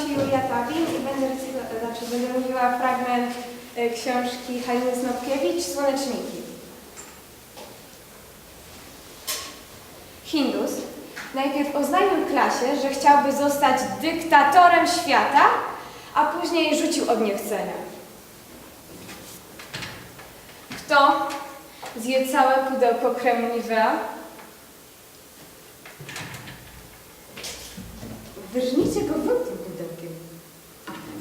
się Julia Pawin i będę, znaczy będę mówiła fragment e, książki Haliny Snopkiewicz Słoneczniki. Hindus najpierw oznajmił klasie, że chciałby zostać dyktatorem świata, a później rzucił od niechcenia. Kto zje całe pudełko kremu Nivea? Wyrżnijcie go pudełkiem.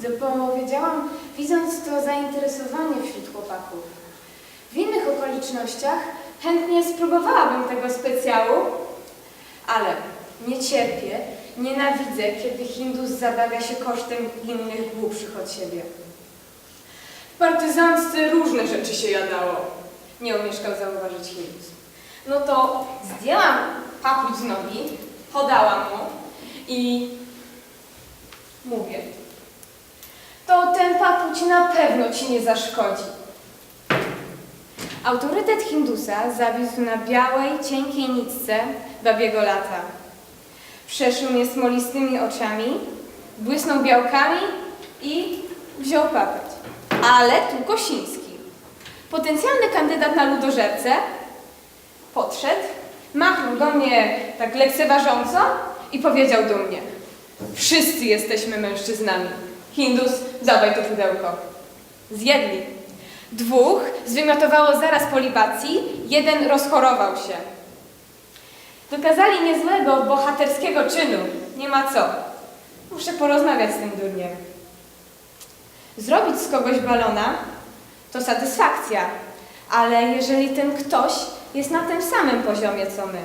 Zapowiedziałam, widząc to zainteresowanie wśród chłopaków. W innych okolicznościach chętnie spróbowałabym tego specjału, ale nie cierpię, nienawidzę, kiedy Hindus zabawia się kosztem innych głupszych od siebie. W partyzantce różne rzeczy się jadało. Nie omieszkał zauważyć Hindus. No to zdjęłam papuć z nogi, podałam mu i mówię. Ten papuć na pewno ci nie zaszkodzi. Autorytet Hindusa zawisł na białej, cienkiej nitce babiego lata. Przeszył mnie smolistymi oczami, błysnął białkami i wziął papeć. Ale tu Kosiński. Potencjalny kandydat na ludożercę podszedł, machnął do mnie tak lekceważąco i powiedział do mnie Wszyscy jesteśmy mężczyznami. Hindus, zabaj to pudełko. Zjedli. Dwóch zwymiotowało zaraz po libacji, jeden rozchorował się. Wykazali niezłego, bohaterskiego czynu. Nie ma co. Muszę porozmawiać z tym durniem. Zrobić z kogoś balona to satysfakcja, ale jeżeli ten ktoś jest na tym samym poziomie co my.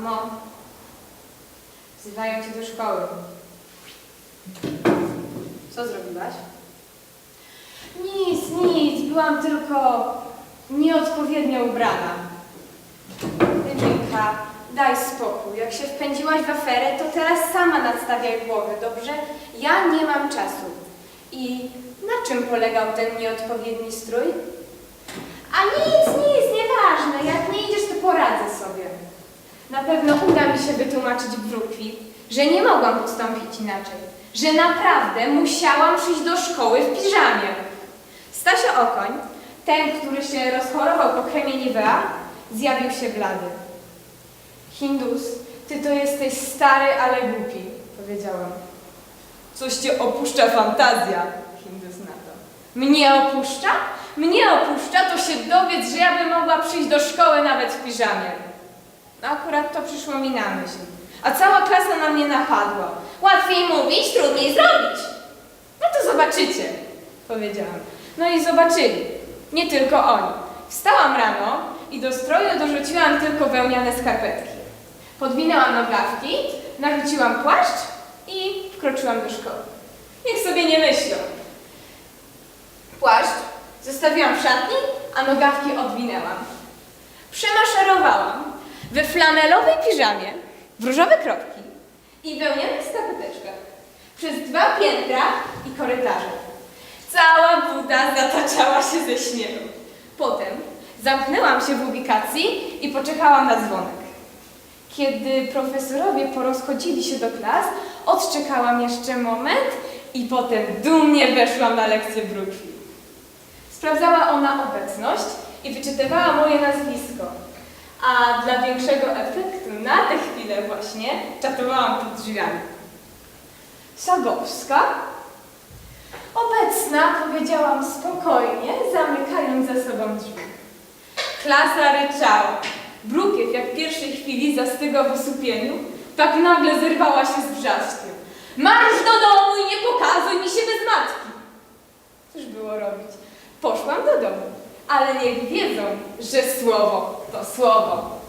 Mamo, wzywają cię do szkoły. Co zrobiłaś? Nic, nic, byłam tylko nieodpowiednio ubrana. Elinka, daj spokój. Jak się wpędziłaś w aferę, to teraz sama nadstawiaj głowę, dobrze? Ja nie mam czasu. I na czym polegał ten nieodpowiedni strój? A nic, nic, nieważne. Jak nie idziesz, to poradzę sobie. Na pewno uda mi się wytłumaczyć Brookfield, że nie mogłam postąpić inaczej. Że naprawdę musiałam przyjść do szkoły w piżamie. Stasio Okoń, ten, który się rozchorował po kremie Nivea, zjawił się blady. Hindus, ty to jesteś stary, ale głupi, powiedziałam. Coś cię opuszcza fantazja, Hindus na to. Mnie opuszcza? Mnie opuszcza, to się dowiedz, że ja bym mogła przyjść do szkoły nawet w piżamie. No akurat to przyszło mi na myśl. A cała klasa na mnie napadła. Łatwiej mówić, trudniej zrobić. No to zobaczycie, powiedziałam. No i zobaczyli. Nie tylko oni. Wstałam rano i do stroju dorzuciłam tylko wełniane skarpetki. Podwinęłam nogawki, narzuciłam płaszcz i wkroczyłam do szkoły. Niech sobie nie myślą. Płaszcz zostawiłam w szatni, a nogawki odwinęłam. Przemaszerowałam we flanelowej piżamie, w różowe kropki i wełnianych skarpeteczkach przez dwa piętra i korytarze. Cała buda zataczała się ze śmiechu. Potem zamknęłam się w ubikacji i poczekałam na dzwonek. Kiedy profesorowie porozchodzili się do klas, odczekałam jeszcze moment i potem dumnie weszłam na lekcję Brookfield. Sprawdzała ona obecność i wyczytywała moje nazwisko. A dla większego efektu na tę chwilę właśnie czatowałam pod drzwiami. Sagowska? Obecna, powiedziałam spokojnie, zamykając za sobą drzwi. Klasa ryczała. Brukiew jak w pierwszej chwili zastygał w usupieniu, tak nagle zerwała się z wrzaskiem. Marsz do domu i nie pokazuj mi się bez matki! Cóż było robić? Poszłam do domu, ale niech wiedzą, że słowo to słowo.